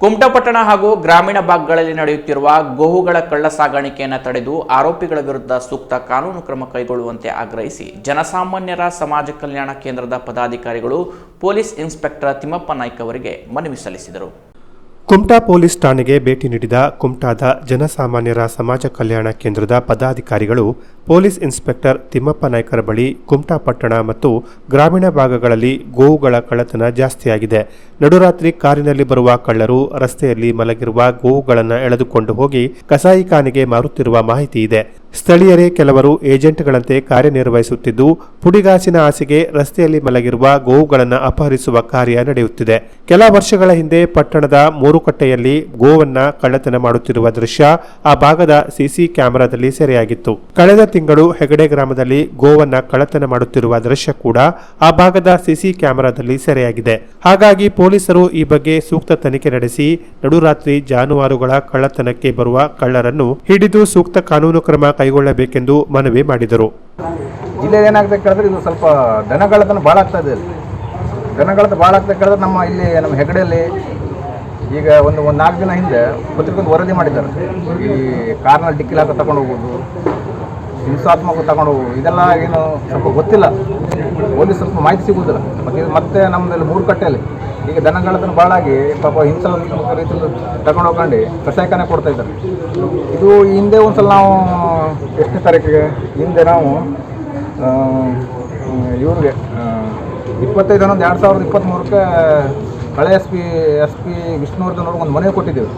ಕುಮಟಪಟ್ಟಣ ಹಾಗೂ ಗ್ರಾಮೀಣ ಭಾಗಗಳಲ್ಲಿ ನಡೆಯುತ್ತಿರುವ ಗೋವುಗಳ ಕಳ್ಳ ಸಾಗಾಣಿಕೆಯನ್ನು ತಡೆದು ಆರೋಪಿಗಳ ವಿರುದ್ಧ ಸೂಕ್ತ ಕಾನೂನು ಕ್ರಮ ಕೈಗೊಳ್ಳುವಂತೆ ಆಗ್ರಹಿಸಿ ಜನಸಾಮಾನ್ಯರ ಸಮಾಜ ಕಲ್ಯಾಣ ಕೇಂದ್ರದ ಪದಾಧಿಕಾರಿಗಳು ಪೊಲೀಸ್ ಇನ್ಸ್ಪೆಕ್ಟರ್ ತಿಮ್ಮಪ್ಪ ನಾಯ್ಕ ಅವರಿಗೆ ಮನವಿ ಸಲ್ಲಿಸಿದರು. ಕುಮಟಾ ಪೊಲೀಸ್ ಠಾಣೆಗೆ ಭೇಟಿ ನೀಡಿದ ಕುಮಟಾದ ಜನಸಾಮಾನ್ಯರ ಸಮಾಜ ಕಲ್ಯಾಣ ಕೇಂದ್ರದ ಪದಾಧಿಕಾರಿಗಳು ಪೊಲೀಸ್ ಇನ್ಸ್ಪೆಕ್ಟರ್ ತಿಮ್ಮಪ್ಪ ನಾಯ್ಕರ ಬಳಿ ಕುಮಟಾ ಪಟ್ಟಣ ಮತ್ತು ಗ್ರಾಮೀಣ ಭಾಗಗಳಲ್ಲಿ ಗೋವುಗಳ ಕಳ್ಳತನ ಜಾಸ್ತಿಯಾಗಿದೆ. ನಡುರಾತ್ರಿ ಕಾರಿನಲ್ಲಿ ಬರುವ ಕಳ್ಳರು ರಸ್ತೆಯಲ್ಲಿ ಮಲಗಿರುವ ಗೋವುಗಳನ್ನು ಎಳೆದುಕೊಂಡು ಹೋಗಿ ಕಸಾಯಿಖಾನೆಗೆ ಮಾರುತ್ತಿರುವ ಮಾಹಿತಿ ಇದೆ. ಸ್ಥಳೀಯರೇ ಕೆಲವರು ಏಜೆಂಟ್ಗಳಂತೆ ಕಾರ್ಯನಿರ್ವಹಿಸುತ್ತಿದ್ದು, ಪುಡಿಗಾಸಿನ ಆಸೆಗೆ ರಸ್ತೆಯಲ್ಲಿ ಮಲಗಿರುವ ಗೋವುಗಳನ್ನು ಅಪಹರಿಸುವ ಕಾರ್ಯ ನಡೆಯುತ್ತಿದೆ. ಕೆಲ ವರ್ಷಗಳ ಹಿಂದೆ ಪಟ್ಟಣದ ಮೂರುಕಟ್ಟೆಯಲ್ಲಿ ಗೋವನ್ನ ಕಳ್ಳತನ ಮಾಡುತ್ತಿರುವ ದೃಶ್ಯ ಆ ಭಾಗದ ಸಿಸಿ ಕ್ಯಾಮೆರಾದಲ್ಲಿ ಸೆರೆಯಾಗಿತ್ತು. ಕಳೆದ ತಿಂಗಳು ಹೆಗಡೆ ಗ್ರಾಮದಲ್ಲಿ ಗೋವನ್ನ ಕಳ್ಳತನ ಮಾಡುತ್ತಿರುವ ದೃಶ್ಯ ಕೂಡ ಆ ಭಾಗದ ಸಿಸಿ ಕ್ಯಾಮೆರಾದಲ್ಲಿ ಸೆರೆಯಾಗಿದೆ. ಹಾಗಾಗಿ ಪೊಲೀಸರು ಈ ಬಗ್ಗೆ ಸೂಕ್ತ ತನಿಖೆ ನಡೆಸಿ, ನಡುರಾತ್ರಿ ಜಾನುವಾರುಗಳ ಕಳ್ಳತನಕ್ಕೆ ಬರುವ ಕಳ್ಳರನ್ನು ಹಿಡಿದು ಸೂಕ್ತ ಕಾನೂನು ಕ್ರಮ ಕೈಗೊಳ್ಳಬೇಕೆಂದು ಮನವಿ ಮಾಡಿದರು. ಜಿಲ್ಲೆಯಲ್ಲಿ ಏನಾಗ್ತದೆ ಕೇಳಿದ್ರೆ ಇದು ಸ್ವಲ್ಪ ದನಗಳತನ ಭಾಳ ಆಗ್ತಾ ಇದೆ ದನಗಳತ ಭಾಳ ಆಗ್ತಾ ಕೇಳಿದ್ರೆ ನಮ್ಮ ಇಲ್ಲಿ ನಮ್ಮ ಹೆಗಡೆಯಲ್ಲಿ ಈಗ ಒಂದು ಒಂದು ನಾಲ್ಕು ದಿನ ಹಿಂದೆ ಪತ್ರಿಕೊಂದು ವರದಿ ಮಾಡಿದ್ದಾರೆ. ಈ ಕಾರ್ನಲ್ಲಿ ಡಿಕ್ಕಿಲ್ ಹಾಕಿ ತಗೊಂಡು ಹೋಗೋದು ಹಿಂಸಾತ್ಮಕ ತಗೊಂಡು ಹೋಗೋದು ಇದೆಲ್ಲ ಏನು ಸ್ವಲ್ಪ ಗೊತ್ತಿಲ್ಲ. ಪೊಲೀಸ್ ಸ್ವಲ್ಪ ಮಾಹಿತಿ ಸಿಗುವುದಿಲ್ಲ. ಮತ್ತು ಮತ್ತೆ ನಮ್ಮದಲ್ಲಿ ಮೂರು ಕಟ್ಟೆಯಲ್ಲಿ. ಈಗ ದನಗಳತನ ಭಾಳ ಆಗಿ ಪಾಪ ಹಿಂಸಾತ್ಮಕ ರೀತಿಯಲ್ಲಿ ತಗೊಂಡು ಹೋಗಂಡು ಕಸಾಯಿಖಾನೆ ಕೊಡ್ತಾ ಇದ್ದಾರೆ. ಇದು ಹಿಂದೆ ಒಂದು ಸಲ ನಾವು ಎಷ್ಟನೇ ತಾರೀಕಿಗೆ? ಹಿಂದೆ ನಾವು ಇವ್ರಿಗೆ ಇಪ್ಪತ್ತೈದು ಹನ್ನೊಂದು ಎರಡು ಸಾವಿರದ ಇಪ್ಪತ್ತ್ಮೂರಕ್ಕೆ ಹಳೆ S P S P Vishnuvardhan ಒಂದು ಮನೆ ಕೊಟ್ಟಿದ್ದೇವೆ.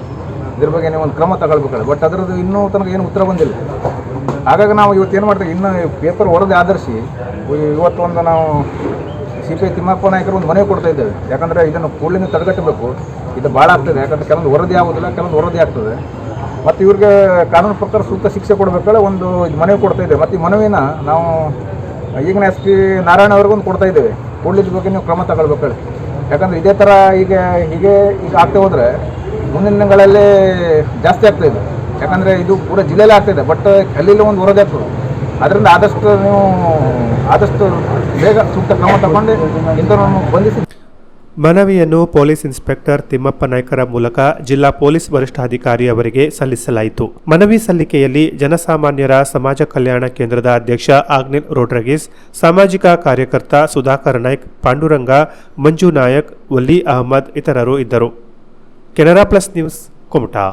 ಇದ್ರ ಬಗ್ಗೆ ನೀವು ಒಂದು ಕ್ರಮ ತಗೊಳ್ಬೇಕಾದ್ರೆ. ಬಟ್ ಅದರದ್ದು ಇನ್ನೂ ತನಕ ಏನು ಉತ್ತರ ಬಂದಿಲ್ಲ. ಹಾಗಾಗಿ ನಾವು ಇವತ್ತು ಏನು ಮಾಡ್ತೀವಿ? ಇನ್ನೂ ಪೇಪರ್ ವರದಿ ಆಧರಿಸಿ ಇವತ್ತು ಒಂದು ನಾವು ಸಿ ಪಿ ಐ ತಿಮ್ಮಪ್ಪ ನಾಯಕರು ಒಂದು ಮನೆ ಕೊಡ್ತಾ ಇದ್ದೇವೆ. ಯಾಕಂದರೆ ಇದನ್ನು ಕೂಡಲಿಂದ ತಡೆಗಟ್ಟಬೇಕು. ಇದು ಭಾಳ ಆಗ್ತದೆ. ಯಾಕಂದರೆ ಕೆಲವೊಂದು ವರದಿ ಆಗೋದಿಲ್ಲ, ಕೆಲವೊಂದು ವರದಿ ಆಗ್ತದೆ. ಮತ್ತು ಇವ್ರಿಗೆ ಕಾನೂನು ಪ್ರಕಾರ ಸೂಕ್ತ ಶಿಕ್ಷೆ ಕೊಡಬೇಕಾದ್ರೆ ಒಂದು ಇದು ಮನವಿ ಕೊಡ್ತಾ ಇದ್ದೇವೆ. ಮತ್ತು ಈ ಮನವಿನ ನಾವು ಈಗಿನ ಎಸ್ ಪಿ ನಾರಾಯಣ ಅವ್ರಿಗೆ ಒಂದು ಕೊಡ್ತಾ ಇದ್ದೇವೆ. ಕೂಡಲಿದ್ದ ಬಗ್ಗೆ ನೀವು ಕ್ರಮ ತಗೊಳ್ಬೇಕಲ್ಲ ಯಾಕಂದರೆ ಇದೇ ಥರ ಈಗ ಹೀಗೆ ಈಗ ಆಗ್ತಾ ಹೋದರೆ ಮುಂದಿನ ದಿನಗಳಲ್ಲಿ ಜಾಸ್ತಿ ಆಗ್ತಾ ಇದೆ. ಯಾಕಂದರೆ ಇದು ಪೂರ ಜಿಲ್ಲೆಯಲ್ಲೇ ಇದೆ. ಬಟ್ ಅಲ್ಲಿ ಒಂದು ವರದಿ ಆಗ್ತದೆ. ಅದರಿಂದ ಆದಷ್ಟು ನೀವು, ಆದಷ್ಟು ಬೇಗ ಸೂಕ್ತ ಕ್ರಮ ತಗೊಂಡು ಇಂಥವ್ರನ್ನು ಬಂಧಿಸಿ ಮನವಿಯನ್ನು ಪೊಲೀಸ್ ಇನ್ಸ್ಪೆಕ್ಟರ್ ತಿಮ್ಮಪ್ಪ ನಾಯ್ಕರ ಮೂಲಕ ಜಿಲ್ಲಾ ಪೊಲೀಸ್ ವರಿಷ್ಠಾಧಿಕಾರಿ ಅವರಿಗೆ ಸಲ್ಲಿಸಲಾಯಿತು. ಮನವಿ ಸಲ್ಲಿಕೆಯಲ್ಲಿ ಜನಸಾಮಾನ್ಯರ ಸಮಾಜ ಕಲ್ಯಾಣ ಕೇಂದ್ರದ ಅಧ್ಯಕ್ಷ ಆಗ್ನಿಲ್ ರೋಡ್ರಗಿಸ್, ಸಾಮಾಜಿಕ ಕಾರ್ಯಕರ್ತ ಸುಧಾಕರ್ ನಾಯ್ಕ್, ಪಾಂಡುರಂಗ, ಮಂಜು ನಾಯಕ್ ವಲ್ಲಿ ಅಹಮದ್ ಇತರರು ಇದ್ದರು. Canara plus news, Kumta.